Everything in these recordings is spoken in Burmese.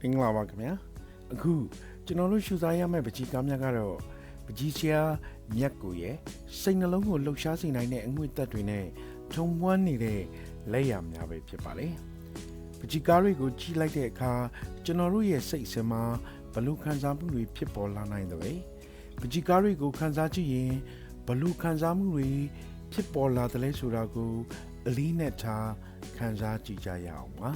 မင်္ဂလာပါခင်ဗျာအခုကျွန်တော်တို့ရှုစားရမယ့်ပကြီးကားများကတော့ပကြီးဆရာမြတ်ကိုရဲ့စိတ်နှလုံးကိုလှုပ်ရှားစေနိုင်တဲ့အငွေ့သက်တွေနဲ့ထုံမွမ်းနေတဲ့လက်ရများပဲဖြစ်ပါလေပကြီးကားတွေကိုကြီးလိုက်တဲ့အခါကျွန်တော်တို့ရဲ့စိတ်အစမှာဘလို့ခံစားမှုတွေဖြစ်ပေါ်လာနိုင်တယ်ပဲပကြီးကားတွေကိုခံစားကြည့်ရင်ဘလို့ခံစားမှုတွေဖြစ်ပေါ်လာတယ်လဲဆိုတာကိုအလေးနဲ့ထားခံစားကြည့်ကြရအောင်ပါ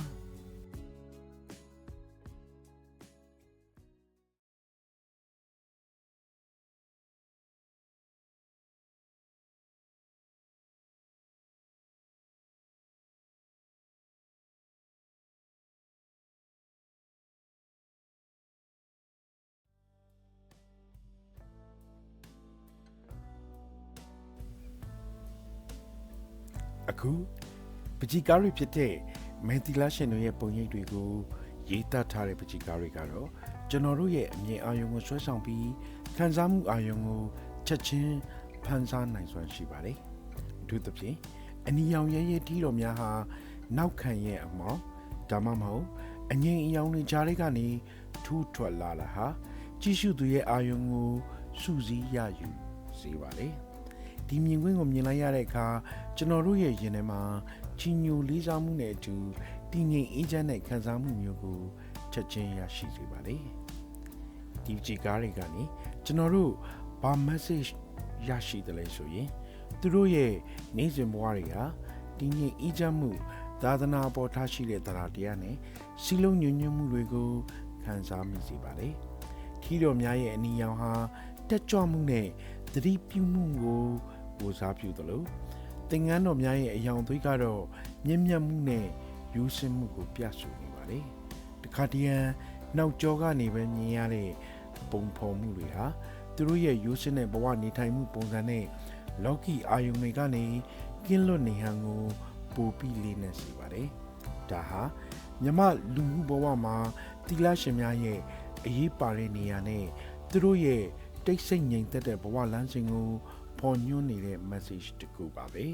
အခုပကြီးကားတွေဖြစ်တဲ့မန်တီလာရှင်တို့ရဲ့ပုံရိပ်တွေကိုရေးသားထားတဲ့ပကြီးကားတွေကတော့ကျွန်တော်တို့ရဲ့အမြင်အာရုံကိုဆွဲဆောင်ပြီးခံစားမှုအာရုံကိုချက်ချင်းဖန်ဆားနိုင်စွမ်းရှိပါတယ်အထူးသဖြင့်အနီရောင်ရဲရဲတီးတော်များဟာနောက်ခံရဲ့အမောင်းဒါမှမဟုတ်အငိမ့်အယောင်တွေကြားတွေကနေထူးထွက်လာတာဟာကြည့်ရှုသူရဲ့အာရုံကိုစူးစီးရယူစေပါတယ် ဒီမြင်ကွင်းကိုမြင်လိုက်ရတဲ့အခါကျွန်တော်တို့ရဲ့ရင်ထဲမှာချီညိုလေးစားမှုနဲ့အတူတည်ငြိမ်အေးချမ်းတဲ့ခံစားမှုမျိုးကိုချက်ချင်းရရှိစေပါလေဒီကြည်ကားတွေကနေကျွန်တော်တို့ဘာ message ရရှိတယ်လဲဆိုရင်သူတို့ရဲ့နေ့စဉ်ဘဝတွေဟာတည်ငြိမ်အေးချမ်းမှုသာသနာပေါ်ထားရှိတဲ့တရားတရားနဲ့စီလုံးညွညွတ်မှုတွေကိုခံစားမိစေပါလေထီတော်များရဲ့အနီရောင်ဟာတက်ကြွမှုနဲ့သတိပြုမှုကို ကိုစားပြုသလိုသင်္ကန်းတော်များရဲ့အယောင်သွေးကတော့မြင့်မြတ်မှုနဲ့ယူဆမှုကိုပြဆိုနေပါလေတခါတည်းရန်နောက်ကျောကနေပဲမြင်ရတဲ့ပုံဖော်မှုတွေဟာသူတို့ရဲ့ယူဆတဲ့ဘဝနေထိုင်မှုပုံစံနဲ့လော်ကီအာယုံတွေကနေကင်းလွတ်နေဟန်ကိုပိုပြီးလေးနက်စေပါတယ်ဒါဟာမြမလူမှုဘဝမှာတိလရှင်များရဲ့အရေးပါတဲ့နေရာနဲ့သူတို့ရဲ့တိတ်ဆိတ်ငြိမ်သက်တဲ့ဘဝလမ်းစဉ်ကို ဖော်ညွှန်းနေတဲ့ message တစ်ခုပါပဲ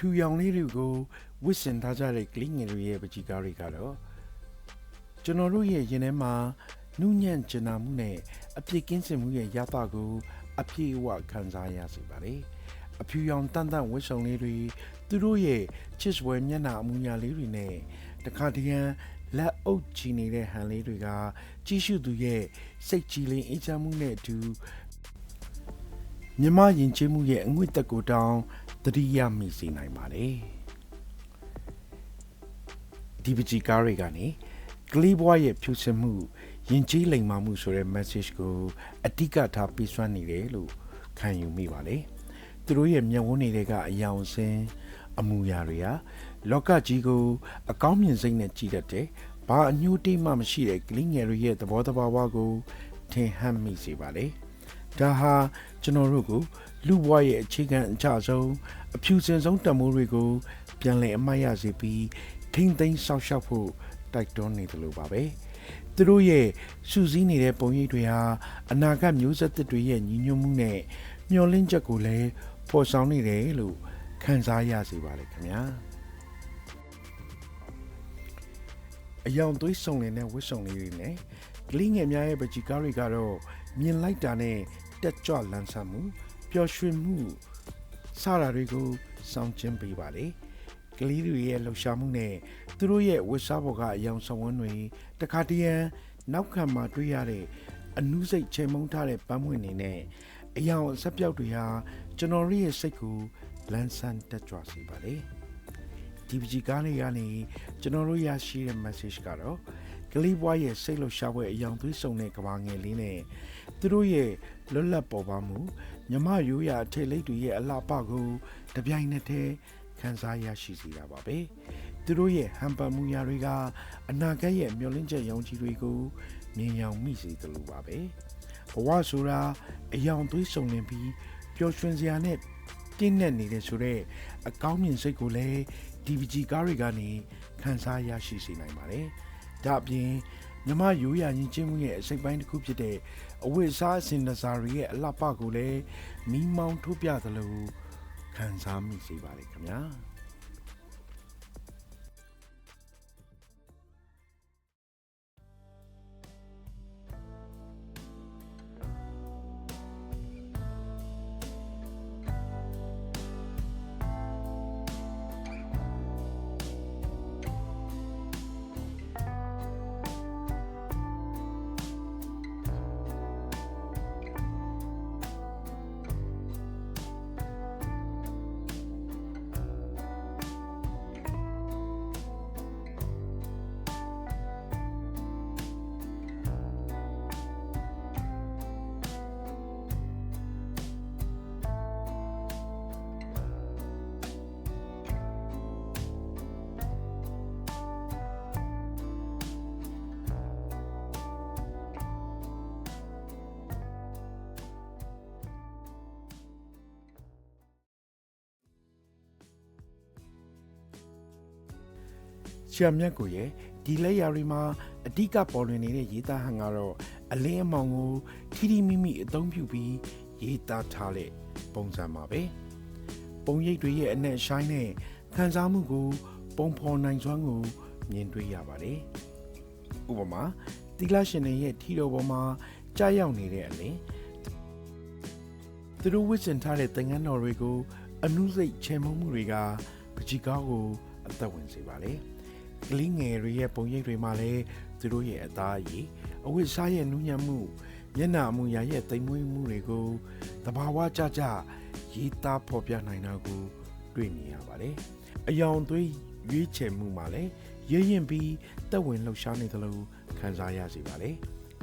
ဖြူရောင်လေးတွေကိုဝစ်စင်ထားကြတဲ့ကလေးငယ်တွေရဲ့ပကြီးကားတွေကတော့ကျွန်တော်တို့ရဲ့ရင်ထဲမှာနုညံ့ကျင်နာမှုနဲ့အပြစ်ကင်းစင်မှုရဲ့ရသကိုအပြည့်အဝခံစားရစေပါတယ်အဖြူရောင်တန်တန်ဝစ်ဆုံလေးတွေသူတို့ရဲ့ချစ်စွဲမျက်နှာအမူအရာလေးတွေနဲ့တခါတည်းရန်လက်အုပ်ချီနေတဲ့ဟန်လေးတွေကကြီးစုသူရဲ့စိတ်ကြည်လင်အေးချမ်းမှုနဲ့အတူမြမယဉ်ကျေးမှုရဲ့အငွေ့တက်ကိုတောင် သတိရမိစေနိုင်ပါတယ်ဒီပကြီးကားတွေကနေကလေးဘွားရဲ့ဖြူစင်မှုယဉ်ကျေးလိမ်မာမှုဆိုတဲ့ message ကိုအတိကထားပေးစွမ်းနေတယ်လို့ခံယူမိပါလေသူတို့ရဲ့မျက်ဝန်းတွေထဲကအယောင်စင်အမူအရာတွေဟာလောကကြီးကို အကောင်းမြင်စိတ်နဲ့ကြည့်တတ်တယ်ဘာအညှိုးတိတ်မှမရှိတဲ့ကလေးငယ်တွေရဲ့သဘောတဘာဝကိုထင်ဟပ်မိစေပါလေ ဒါဟာကျွန်တော်တို့ကိုလူဘဝရဲ့အခြေခံအကျဆုံးအဖြူစင်ဆုံးတံမိုးတွေကို ပြန်လည်အမှတ်ရစေပြီးထိမ့်သိမ်းဆောက်ရှောက်ဖို့တိုက်တွန်းနေတယ်လို့ပါပဲသူတို့ရဲ့စူးစီးနေတဲ့ပုံရိပ်တွေဟာအနာဂတ်မျိုးဆက်သစ်တွေရဲ့ညီညွတ်မှုနဲ့မျှော်လင့်ချက်ကိုလည်းပေါ်ဆောင်နေတယ်လို့ခံစားရစေပါလေခင်ဗျာအယောင်သွေးစုံလင်တဲ့ဝစ်စုံလေးတွေနဲ့ကလေးငယ်များရဲ့ပကြီးကားတွေကတော့မြင်လိုက်တာနဲ့ တက်ကြွလန်းဆန်းမှုပျော်ရွှင်မှုစတာတွေကိုစောင့်ကျင်းပေးပါလေကလေးတွေရဲ့လှူရှာမှုနဲ့သူတို့ရဲ့ဝစ်စားဘော်ကအယောင်ဆောင်ဝန်းတွေတခါတရံနောက်ခံမှာတွေ့ရတဲ့အနုစိတ်ချေမုန်းထားတဲ့ပန်းမွင့်နေနဲ့အယောင်အဆက်ပြောက်တွေဟာကျွန်တော်ရဲ့စိတ်ကိုလန်းဆန်းတက်ကြွစေပါလေဒီပကြီးကားလေးကနေကျွန်တော်တို့ရရှိတဲ့ message ကတော့ကလေးဘွားရဲ့စိတ်လှုပ်ရှားပွဲအယောင်သွေးစုံတဲ့ကဘာငယ်လေးနဲ့ သူတို့ရဲ့လွတ်လပ်ပေါ်ပါမှုမြမရိုးရာအထည်လိပ်တွေရဲ့အလှပကိုတပြိုင်နက်တည်းခံစားရရှိစေတာပါပဲသူတို့ရဲ့ဟန်ပတ်မှုရာတွေကအနာဂတ်ရဲ့မျှော်လင့်ချက်ရောင်ကြီးတွေကိုမြင်ရောင်မိစေတယ်လို့ပါပဲဘဝဆိုတာအယောင်သွေးစုံလင်ပြီးပျော်ရွှင်စရာနဲ့တင်းနဲ့နေတဲ့ဆိုတော့အကောင်းမြင်စိတ်ကိုလည်း DVG ကားတွေကနေခံစားရရှိစေနိုင်ပါတယ်ဒါအပြင် မြမရိုးရာရင်ချင်းမှုရဲ့အစိတ်ပိုင်းတစ်ခုဖြစ်တဲ့အဝိစားအစင်ဒစာရီရဲ့အလှပကိုလည်းမီးမောင်းထိုးပြသလိုခံစားမိစေပါလေခင်ဗျာ ရာမြတ်ကိုရဲ့ဒီလက်ရာတွေမှာအဓိကပေါ်လွင်နေတဲ့ရေးသားဟန်ကတော့အလင်းအမောင်ကိုထီထီမိမိအသုံးပြုပြီးရေးသားထားတဲ့ပုံစံပါပဲပုံရိပ်တွေရဲ့အနက်ရှိုင်းနဲ့ခံစားမှုကို ပုံဖော်နိုင်စွမ်းကိုမြင်တွေ့ရပါတယ်ဥပမာသီလရှင်တွေရဲ့ထီတော်ပေါ်မှာကြားရောက်နေတဲ့အလင်းသူတို့ဝစ်စင်ထားတဲ့သင်္ကန်းတော်တွေကို အနုစိတ်ချေမုံမှုတွေကပကြီးကောင်းကိုအသက်ဝင်စေပါလေ ကလေးငယ်တွေရဲ့ပုံရိပ်တွေမှာလည်းသူတို့ရဲ့အသားရည်အဝိစားရဲ့နူးညံ့မှုမျက်နှာအမူအရာရဲ့တိမ်မွေးမှုတွေကိုတဘာဝကြကြရေးသားဖော်ပြနိုင်တာကိုတွေ့မြင်ရပါတယ်အယောင်သွေးရွေးချယ်မှုမှာလည်းရရင်ပြီးတက်ဝင်လှုပ်ရှားနေသလိုခံစားရစေပါလေ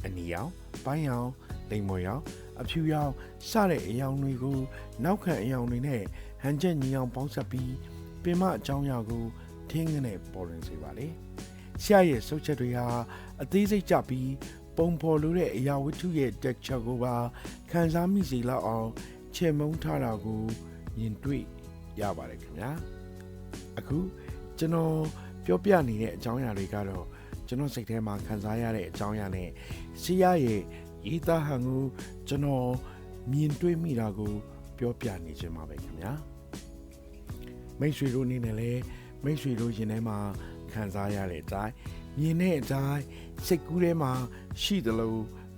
အနီရောင်ပိုင်းရောင်လိမ်မော်ရောင်အဖြူရောင်စတဲ့အယောင်တွေကို နောက်ခံအယောင်တွေနဲ့ဟန်ချက်ညီအောင်ပေါင်းဆက်ပြီးပင်မအကြောင်းအရာကို ထင်းငနဲ့ပေါ်လွင်စေပါလေဆရာရဲ့စုပ်ချက်တွေဟာအသေးစိတ်ကြပြီးပုံဖော်လို့တဲ့အရာဝတ္ထုရဲ့ texture ကိုပါခံစားမိစေလောက်အောင်ချေမုန်းထားတာကိုမြင်တွေ့ရပါတယ်ခင်ဗျာအခုကျွန်တော်ပြောပြနေတဲ့အကြောင်းအရာတွေကတော့ကျွန်တော်စိတ်ထဲမှာခံစားရတဲ့အကြောင်းအရာနဲ့ဆရာရဲ့ရေးသားဟန်ကိုကျွန်တော်မြင်တွေ့မိတာကို ပြောပြနေခြင်းပါပဲခင်ဗျာမိတ်ဆွေတို့အနေနဲ့လည်း မိတ်ဆွေတို့ရင်ထဲမှာခံစားရတဲ့အတိုင်းမြင်တဲ့အတိုင်းစိတ်ကူးထဲမှာရှိသလို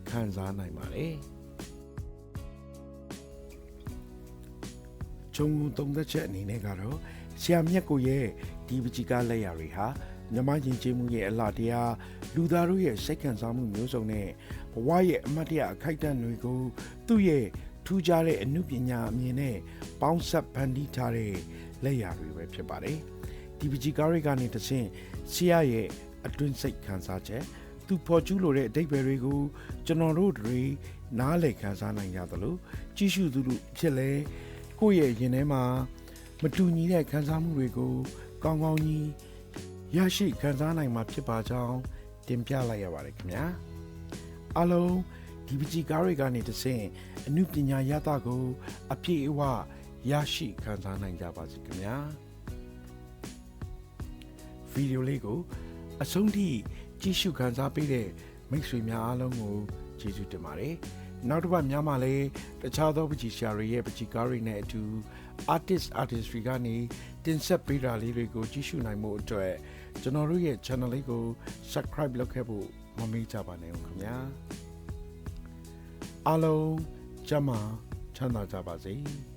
ခံစားနိုင်ပါတယ်ဂျုံတုံသက်ချက်အနေနဲ့ကတော့ဆရာမြတ်ကိုရဲ့ဒီပကြီးကလက်ရာတွေဟာမြမရင်ကျေးမှုရဲ့အလှတရားလူသားတို့ရဲ့စိတ်ခံစားမှုမျိုးစုံနဲ့ဘဝရဲ့အမတ်တရအခိုက်အတန့်တွေကိုသူ့ရဲ့ထူးခြားတဲ့အမှုပညာအမြင်နဲ့ပေါင်းဆက်ဖန်တီးထားတဲ့လက်ရာတွေပဲဖြစ်ပါတယ်။ ဒီပကြီးကားတွေကနေတဆင့်ဆရာရဲ့အတွင်းစိတ်ခံစားချက်သူဖော်ကျူးလိုတဲ့အတိတ်ပဲတွေကိုကျွန်တော်တို့တွေနားလည်ခံစားနိုင်ကြသလိုကြည့်ရှုသူတို့ဖြစ်လဲကိုယ့်ရဲ့ရင်ထဲမှာမတူညီတဲ့ခံစားမှုတွေကိုကောင်းကောင်းကြီးရရှိခံစားနိုင်မှာဖြစ်ပါကြောင်းတင်ပြလိုက်ရပါတယ်ခင်ဗျာအားလုံးဒီပကြီးကားတွေကနေတဆင့်အမှုပညာရတာကို အပြည့်အဝရရှိခံစားနိုင်ကြပါစေခင်ဗျာ ဗီဒီယိုလေးကို အဆုံးထိကြည့်ရှုခံစားပေးတဲ့မိတ်ဆွေများအားလုံးကိုကျေးဇူးတင်ပါတယ်နောက်တစ်ပတ်များမှလည်းတခြားသောပကြီးရှာတွေရဲ့ပကြီးကားတွေနဲ့အတူ artist artistry ကနေတင်ဆက်ပေးတာလေးတွေကိုကြည့်ရှုနိုင်မှုအတွက်ကျွန်တော်တို့ရဲ့ channel လေးကို subscribe လုပ်ခဲ့ဖို့မမေ့ကြပါနဲ့ဦးခင်ဗျာအားလုံးကျမ်းမာချမ်းသာကြပါစေ။